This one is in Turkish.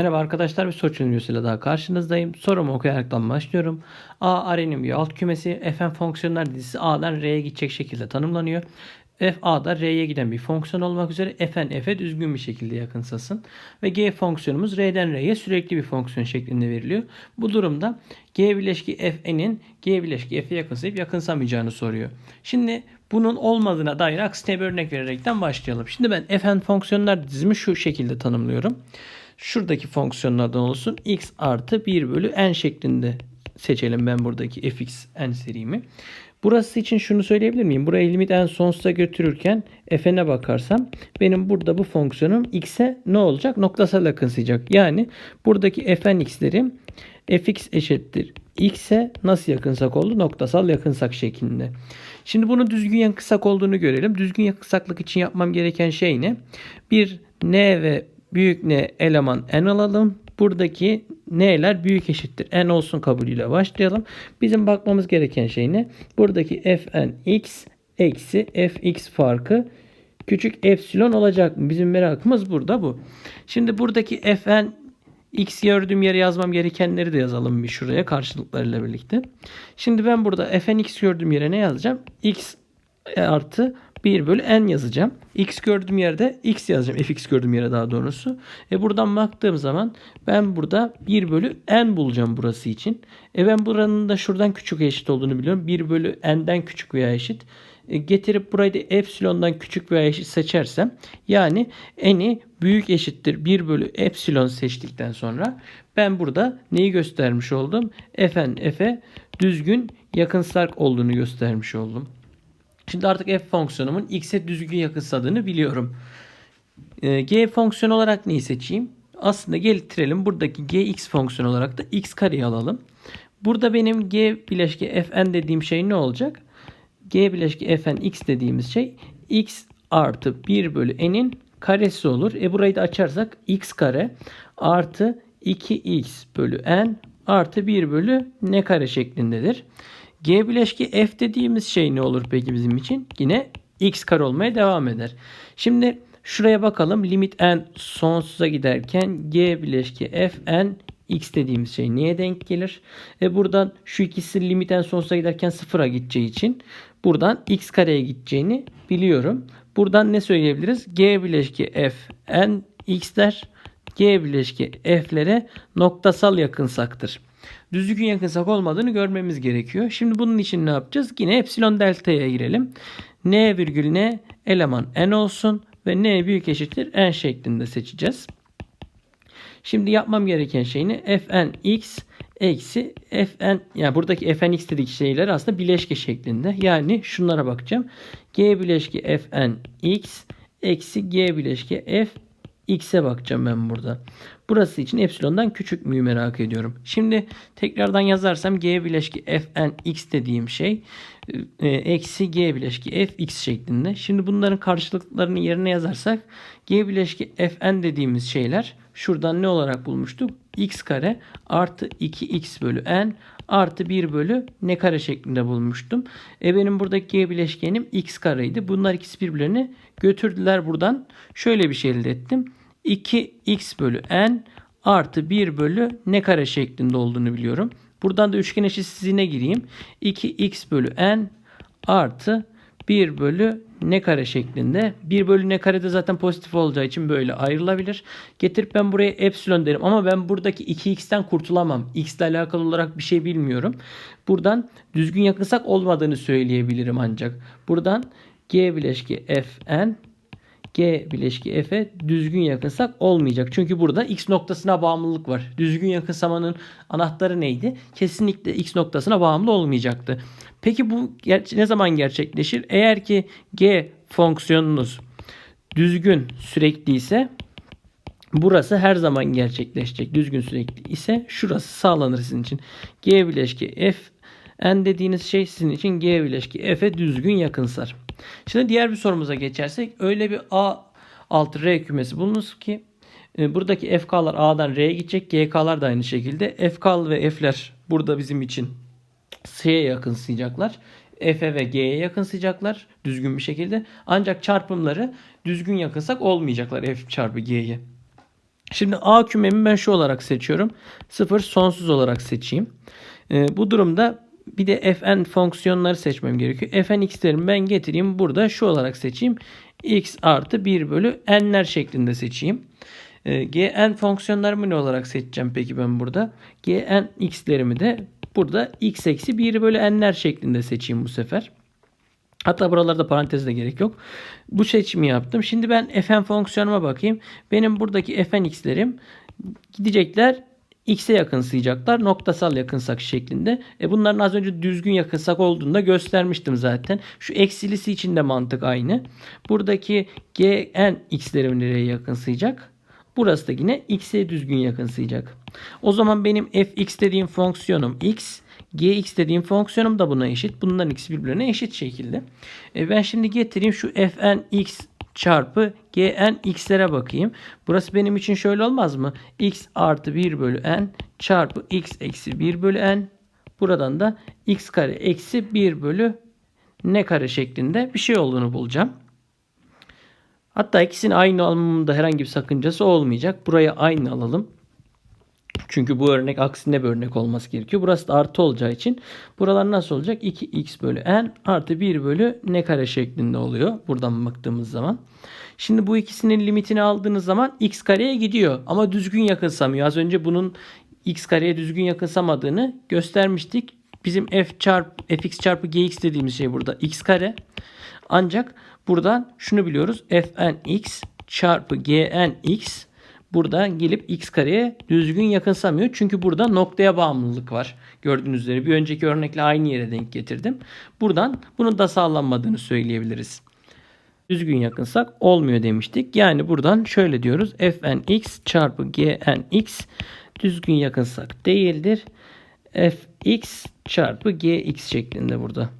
Merhaba arkadaşlar bir soru çözümcüsüyle daha karşınızdayım. Sorumu okuyaraktan başlıyorum. A arenin bir alt kümesi fn fonksiyonlar dizisi A'dan R'ye gidecek şekilde tanımlanıyor. F A'da R'ye giden bir fonksiyon olmak üzere fn f'e düzgün bir şekilde yakınsasın. Ve G fonksiyonumuz R'den R'ye sürekli bir fonksiyon şeklinde veriliyor. Bu durumda G bileşki fn'in G bileşki f'e yakınsayıp yakınsamayacağını soruyor. Şimdi bunun olmadığına dair aksine bir örnek vererekten başlayalım. Şimdi ben fn fonksiyonlar dizimi şu şekilde tanımlıyorum şuradaki fonksiyonlardan olsun x artı 1 bölü n şeklinde seçelim ben buradaki fx n serimi. Burası için şunu söyleyebilir miyim? Burayı limit n sonsuza götürürken f'ne bakarsam benim burada bu fonksiyonum x'e ne olacak? Noktasal yakınsayacak. Yani buradaki fn x'lerim fx eşittir x'e nasıl yakınsak oldu? Noktasal yakınsak şeklinde. Şimdi bunu düzgün yakınsak olduğunu görelim. Düzgün yakınsaklık için yapmam gereken şey ne? Bir n ve büyük n eleman n alalım. Buradaki n'ler büyük eşittir. n olsun kabulüyle başlayalım. Bizim bakmamız gereken şey ne? Buradaki fn x eksi fx farkı küçük epsilon olacak mı? Bizim merakımız burada bu. Şimdi buradaki fn x gördüğüm yere yazmam gerekenleri de yazalım bir şuraya karşılıklarıyla birlikte. Şimdi ben burada fn x gördüğüm yere ne yazacağım? x artı 1 bölü n yazacağım. X gördüğüm yerde x yazacağım. fx gördüğüm yere daha doğrusu. E buradan baktığım zaman ben burada 1 bölü n bulacağım burası için. E ben buranın da şuradan küçük eşit olduğunu biliyorum. 1 bölü n'den küçük veya eşit. E getirip burayı da epsilondan küçük veya eşit seçersem yani n'i büyük eşittir 1 bölü epsilon seçtikten sonra ben burada neyi göstermiş oldum? f'n f'e düzgün yakınsak olduğunu göstermiş oldum. Şimdi artık f fonksiyonumun x'e düzgün yakınsadığını biliyorum. E, g fonksiyon olarak neyi seçeyim? Aslında getirelim buradaki gx fonksiyon olarak da x kareyi alalım. Burada benim g bileşke fn dediğim şey ne olacak? g bileşke fn x dediğimiz şey x artı 1 bölü n'in karesi olur. E burayı da açarsak x kare artı 2x bölü n artı 1 bölü n kare şeklindedir. G bileşki f dediğimiz şey ne olur peki bizim için? Yine x kare olmaya devam eder. Şimdi şuraya bakalım. Limit n sonsuza giderken g bileşki f n x dediğimiz şey neye denk gelir? E buradan şu ikisi limit n sonsuza giderken sıfıra gideceği için buradan x kareye gideceğini biliyorum. Buradan ne söyleyebiliriz? G bileşki f n x'ler G bileşki f'lere noktasal yakınsaktır düzgün yakınsak olmadığını görmemiz gerekiyor. Şimdi bunun için ne yapacağız? Yine epsilon delta'ya girelim. n virgül n eleman n olsun ve n büyük eşittir n şeklinde seçeceğiz. Şimdi yapmam gereken şey ne? fn x eksi fn yani buradaki fn x dedik şeyler aslında bileşke şeklinde. Yani şunlara bakacağım. g bileşke fn x eksi g bileşke f x'e bakacağım ben burada. Burası için epsilondan küçük müyü merak ediyorum. Şimdi tekrardan yazarsam g bileşki fn x dediğim şey e, eksi g bileşki f x şeklinde. Şimdi bunların karşılıklarını yerine yazarsak g bileşki fn dediğimiz şeyler şuradan ne olarak bulmuştuk? x kare artı 2x bölü n artı 1 bölü ne kare şeklinde bulmuştum. E benim buradaki g bileşkenim x kareydi. Bunlar ikisi birbirlerini götürdüler buradan. Şöyle bir şey elde ettim. 2x bölü n artı 1 bölü ne kare şeklinde olduğunu biliyorum. Buradan da üçgen eşitsizliğine gireyim. 2x bölü n artı 1 bölü ne kare şeklinde. 1 bölü ne kare de zaten pozitif olacağı için böyle ayrılabilir. Getirip ben buraya epsilon derim ama ben buradaki 2x'ten kurtulamam. x ile alakalı olarak bir şey bilmiyorum. Buradan düzgün yakınsak olmadığını söyleyebilirim ancak. Buradan g bileşki fn G bileşki F'e düzgün yakınsak olmayacak. Çünkü burada X noktasına bağımlılık var. Düzgün yakınsamanın anahtarı neydi? Kesinlikle X noktasına bağımlı olmayacaktı. Peki bu ne zaman gerçekleşir? Eğer ki G fonksiyonunuz düzgün sürekli ise burası her zaman gerçekleşecek. Düzgün sürekli ise şurası sağlanır sizin için. G bileşki F n dediğiniz şey sizin için G bileşki F'e düzgün yakınsar. Şimdi diğer bir sorumuza geçersek öyle bir A alt R kümesi bulunuz ki e, buradaki FK'lar A'dan R'ye gidecek. GK'lar da aynı şekilde. FK ve F'ler burada bizim için C'ye yakınsayacaklar. F'e ve G'ye yakınsayacaklar düzgün bir şekilde. Ancak çarpımları düzgün yakınsak olmayacaklar F çarpı G'ye. Şimdi A kümemi ben şu olarak seçiyorum. 0 sonsuz olarak seçeyim. Ee, bu durumda bir de fn fonksiyonları seçmem gerekiyor. fn x'lerimi ben getireyim. Burada şu olarak seçeyim. x artı 1 bölü n'ler şeklinde seçeyim. Ee, gn fonksiyonlarımı ne olarak seçeceğim peki ben burada? gn x'lerimi de burada x eksi 1 bölü n'ler şeklinde seçeyim bu sefer. Hatta buralarda parantez de gerek yok. Bu seçimi yaptım. Şimdi ben fn fonksiyonuma bakayım. Benim buradaki fn x'lerim gidecekler x'e yakınsayacaklar. Noktasal yakınsak şeklinde. E bunların az önce düzgün yakınsak olduğunu da göstermiştim zaten. Şu eksilisi için de mantık aynı. Buradaki gn x'lerim nereye yakınsayacak? Burası da yine x'e düzgün yakınsayacak. O zaman benim fx dediğim fonksiyonum x, gx dediğim fonksiyonum da buna eşit. Bunların ikisi birbirine eşit şekilde. E ben şimdi getireyim şu fn x çarpı gn x'lere bakayım. Burası benim için şöyle olmaz mı? x artı 1 bölü n çarpı x eksi 1 bölü n. Buradan da x kare eksi 1 bölü n kare şeklinde bir şey olduğunu bulacağım. Hatta ikisinin aynı almamında herhangi bir sakıncası olmayacak. Buraya aynı alalım. Çünkü bu örnek aksine bir örnek olması gerekiyor. Burası da artı olacağı için buralar nasıl olacak? 2x bölü n artı 1 bölü n kare şeklinde oluyor. Buradan baktığımız zaman. Şimdi bu ikisinin limitini aldığınız zaman x kareye gidiyor. Ama düzgün yakınsamıyor. Az önce bunun x kareye düzgün yakınsamadığını göstermiştik. Bizim f çarp fx çarpı gx dediğimiz şey burada x kare. Ancak buradan şunu biliyoruz. fnx çarpı gnx buradan gelip x kareye düzgün yakınsamıyor. Çünkü burada noktaya bağımlılık var. Gördüğünüz üzere bir önceki örnekle aynı yere denk getirdim. Buradan bunun da sağlanmadığını söyleyebiliriz. Düzgün yakınsak olmuyor demiştik. Yani buradan şöyle diyoruz. fnx çarpı gnx düzgün yakınsak değildir. fx çarpı gx şeklinde burada.